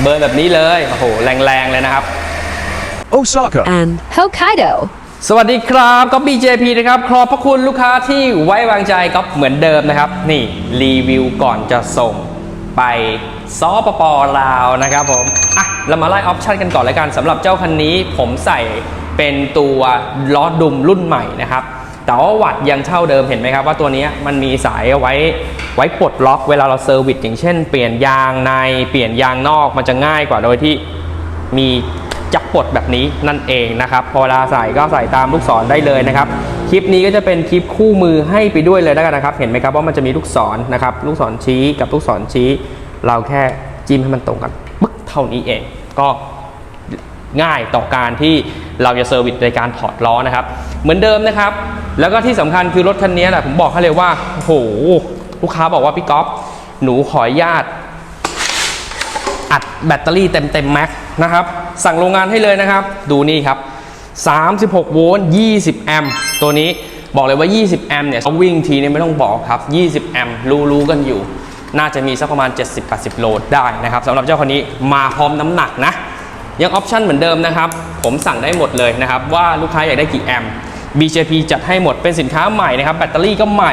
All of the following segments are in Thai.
เบิร์นแบบนี้เลย โอ้โห แรงๆ เลยนะครับ Osaka. and Hokkaido. สวัสดีครับก็ BJP นะครับ ขอบพระคุณลูกค้าที่ไว้วางใจก็เหมือนเดิมนะครับ นี่รีวิวก่อนจะส่งไปซอปปลาวนะครับผม อะ เรามาไล่ออปชันกันก่อนเลยกันสำหรับเจ้าคันนี้ผมใส่เป็นตัวล้อดุมรุ่นใหม่นะครับ แต่ว่าวัดยังเท่าเดิมเห็นไหมครับว่าตัวเนี้ยมันมีสายเอาไว้ ไว้ปลดล็อกเวลาเราเซอร์วิสอย่างเช่น เปลี่ยนยางในเปลี่ยนยางนอกมันจะง่ายกว่าโดยที่มีจักปลดแบบนี้นั่นเองนะครับ พอเวลาใส่ก็ใส่ตามลูกศรได้เลยนะครับ คลิปนี้ก็จะเป็นคลิปคู่มือให้ไปด้วยเลยแล้วกันนะครับ เห็นไหมครับว่ามันจะมีลูกศรนะครับ ลูกศรชี้กับลูกศรชี้ เราแค่จิ้มให้มันตรงกันปึ๊กเท่านี้เอง ก็ง่ายต่อการที่เราจะเซอร์วิสในการถอดล้อนะครับ เหมือนเดิมนะครับ แล้วก็ที่สำคัญคือรถคันนี้แหละผมบอกให้เลยว่าโอ้โห ลูกค้าบอกว่าพี่ก๊อฟหนูขออนุญาตอัดแบตเตอรี่เต็มเต็มแม็กนะครับ สั่งโรงงานให้เลยนะครับ ดูนี่ครับ 36 โวลต์ 20 แอมป์ตัวนี้บอกเลยว่า 20 แอมป์เนี่ยเขาวิ่งทีเนี่ยไม่ต้องบอกครับ 20 แอมป์รู้รู้กันอยู่ น่าจะมีสักประมาณ 70-80 โลได้นะครับสำหรับเจ้าคนนี้มาพร้อมน้ำหนักนะ ยังออปชันเหมือนเดิมนะครับ ผมสั่งได้หมดเลยนะครับ ว่าลูกค้าอยากได้กี่แอมป์ BJP จัดให้หมดเป็นสินค้าใหม่นะครับ แบตเตอรี่ก็ใหม่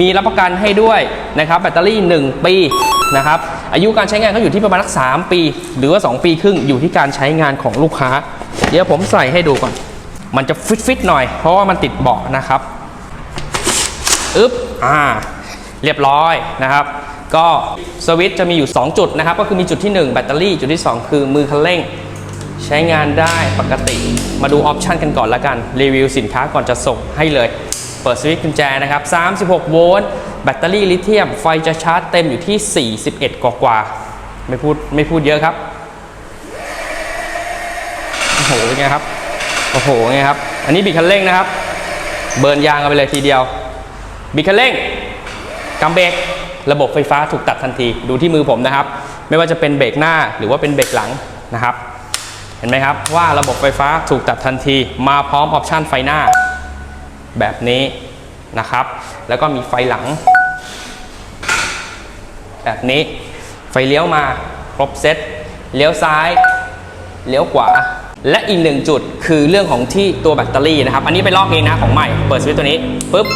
มีรับประกันให้ด้วยนะครับ แบตเตอรี่ 1 ปีนะครับ อายุการใช้งานก็อยู่ที่ประมาณสัก3ปี หรือว่า 2 ปีครึ่งอยู่ที่การใช้งานของลูกค้า เดี๋ยวผมใส่ให้ดูก่อน มันจะฟิตๆหน่อย เพราะว่ามันติดเบาะนะครับอึ๊บอ่า เรียบร้อยนะครับ ก็สวิตช์จะมีอยู่ 2 จุดนะครับ ก็คือมีจุดที่ 1 แบตเตอรี่ จุดที่ 2 คือมือคันเร่ง ใช้งานได้ปกติ มาดูออปชันกันก่อนละกัน รีวิวสินค้าก่อนจะส่งให้เลย เปิดสวิตช์กุญแจนะครับ 36 โวลต์ แบตเตอรี่ลิเธียม ไฟจะชาร์จเต็มอยู่ที่ 41 กว่ากว่า ไม่พูดไม่พูดเยอะครับ โอ้โหเป็นไงครับ โอ้โหไงครับ อันนี้บิดคันเร่งนะครับ เบิร์นยางกันไปเลยทีเดียว บิดคันเร่งกำเบรกระบบไฟฟ้าถูกตัดทันที ดูที่มือผมนะครับ ไม่ว่าจะเป็นเบรกหน้าหรือว่าเป็นเบรกหลังนะครับ เห็นไหมครับว่าระบบไฟฟ้าถูกตัดทันที มาพร้อมออปชันไฟหน้า แบบนี้นะครับ แล้วก็มีไฟหลัง แบบนี้ไฟเลี้ยวมาครบเซตเลี้ยวซ้าย เลี้ยวขวา และอีกหนึ่งจุดคือเรื่องของที่ตัวแบตเตอรี่นะครับ อันนี้ไปลอกเองนะของใหม่ เปิดสวิตช์ตัวนี้ปุ๊บ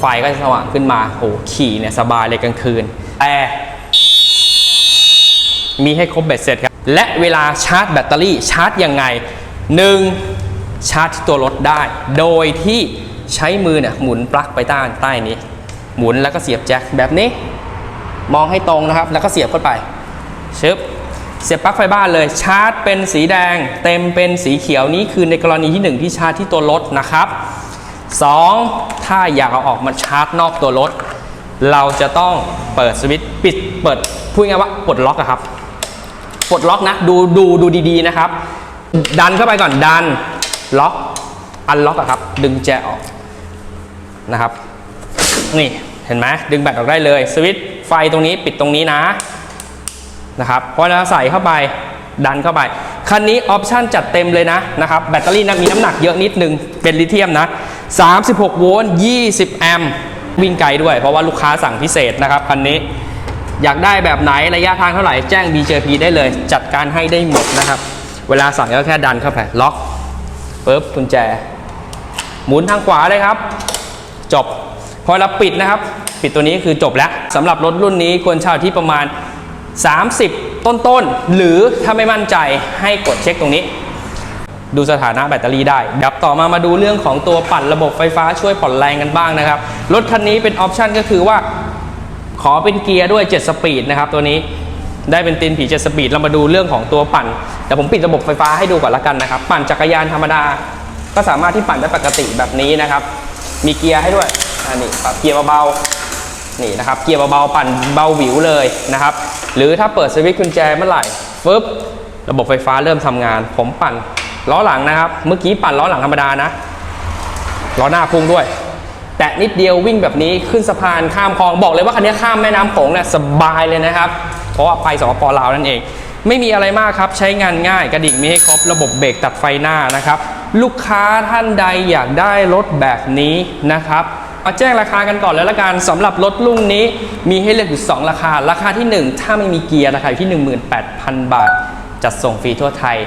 ไฟก็จะสว่างขึ้นมาโอ้ขี่เนี่ยสบายเลยกลางคืนแต่มีให้ครบเบ็ดเสร็จครับ และเวลาชาร์จแบตเตอรี่ชาร์จยังไง 1. ชาร์จที่ตัวรถได้ โดยที่ใช้มือเนี่ยหมุนปลั๊กไปใต้ใต้นี้ หมุนแล้วก็เสียบแจ็คแบบนี้ มองให้ตรงนะครับ แล้วก็เสียบเข้าไปชึบเสียบปลั๊กไฟบ้านเลยชาร์จเป็นสีแดง เต็มเป็นสีเขียวนี้คือในกรณีที่ 1 ที่ชาร์จที่ตัวรถนะครับ 2. ถ้าอยากเอาออกมาชาร์จนอกตัวรถ เราจะต้องเปิดสวิตช์ปิดเปิดพูดง่ายว่าปลดล็อกอะครับ ปลดล็อกนะดูดูดูดีๆนะครับ ดันเข้าไปก่อนดันล็อกอันล็อกอะครับ ดึงแจออกนะครับ นี่เห็นไหมดึงแบตออกได้เลย สวิตช์ไฟตรงนี้ปิดตรงนี้นะนะครับพอเราใส่เข้าไปดันเข้าไป คันนี้ออปชั่นจัดเต็มเลยนะนะครับ แบตเตอรี่นะมีน้ำหนักเยอะนิดนึง เป็นลิเธียมนะ 36 โวลต์ 20 แอมป์วิ่งไกลด้วย เพราะว่าลูกค้าสั่งพิเศษนะครับคันนี้ อยากได้แบบไหนระยะทางเท่าไหร่แจ้ง BJP ได้เลย จัดการให้ได้หมดนะครับ เวลาสั่งก็แค่ดันเข้าไปล็อกปุ๊บกุญแจ หมุนทางขวาเลยครับ จบ พอเราปิดนะครับ ปิดตัวนี้คือจบแล้วสำหรับรถรุ่นนี้ควรเช่าที่ประมาณ 30 ต้นๆ หรือถ้าไม่มั่นใจให้กดเช็คตรงนี้ ดูสถานะแบตเตอรี่ได้ดี๋ยวต่อมามาดูเรื่องของตัวปั่นระบบไฟฟ้าช่วยผ่อนแรงกันบ้างนะครับ รถคันนี้เป็นออปชันก็คือว่า อเป็นเกียร์ด้วย 7 สปีดนะครับตัวนี้ได้เป็นตีนผี7สปีดเรามาดูเรื่องของตัวปั่นเดี๋ยวผมปิดระบบไฟฟ้าให้ดูก่อนละกันนะครับ ปั่นจักรยานธรรมดา ก็สามารถที่ปั่นได้ปกติแบบนี้นะครับ มีเกียร์ให้ด้วยอันนี้ปรับเกียร์เบาๆนี่นะครับ เกียร์เบาๆปั่นเบาหวิวเลยนะครับ หรือถ้าเปิดสวิตช์กุญแจเมื่อไหร่ฟึบระบบไฟฟ้าเริ่มทำงาน ผมปั่นล้อหลังนะครับ เมื่อกี้ปั่นล้อหลังธรรมดานะล้อหน้าพุ่งด้วย แตะนิดเดียววิ่งแบบนี้ขึ้นสะพานข้ามคลองบอกเลยว่าคันนี้ข้ามแม่น้ำโขงเนี่ยสบายเลยนะครับ เพราะว่าไปสปปลาวนั่นเอง ไม่มีอะไรมากครับ ใช้งานง่ายกระดิ่งมีให้ครบระบบเบรกตัดไฟหน้านะครับ ลูกค้าท่านใดอยากได้รถแบบนี้นะครับเอาแจ้งราคากันก่อนแล้วละกันสำหรับรถรุ่นนี้มีให้เลือกอยู่ 2 ราคา ราคาที่ 1 ถ้าไม่มีเกียร์ราคาอยู่ที่ 18,000 บาท จัดส่งฟรีทั่วไทย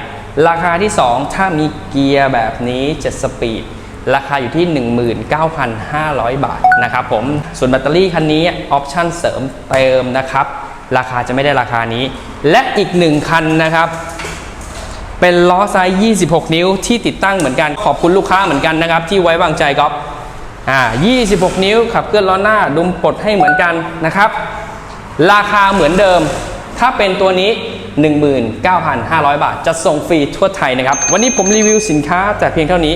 ราคาที่ 2 ถ้ามีเกียร์แบบนี้7สปีด ราคาอยู่ที่ 19,500 บาทนะครับผม ส่วนแบตเตอรี่คันนี้ออปชั่นเสริมเติมนะครับ ราคาจะไม่ได้ราคานี้ และอีกหนึ่งคันนะครับ เป็นล้อไซส์ 26 นิ้วที่ติดตั้งเหมือนกัน ขอบคุณลูกค้าเหมือนกันนะครับ ที่ไว้วางใจก๊อฟอ่า 26 นิ้วขับเคลื่อนล้อหน้าดุมปลดให้เหมือนกันนะครับ ราคาเหมือนเดิม ถ้าเป็นตัวนี้19,500 บาท จะส่งฟรีทั่วไทยนะครับ วันนี้ผมรีวิวสินค้าแต่เพียงเท่านี้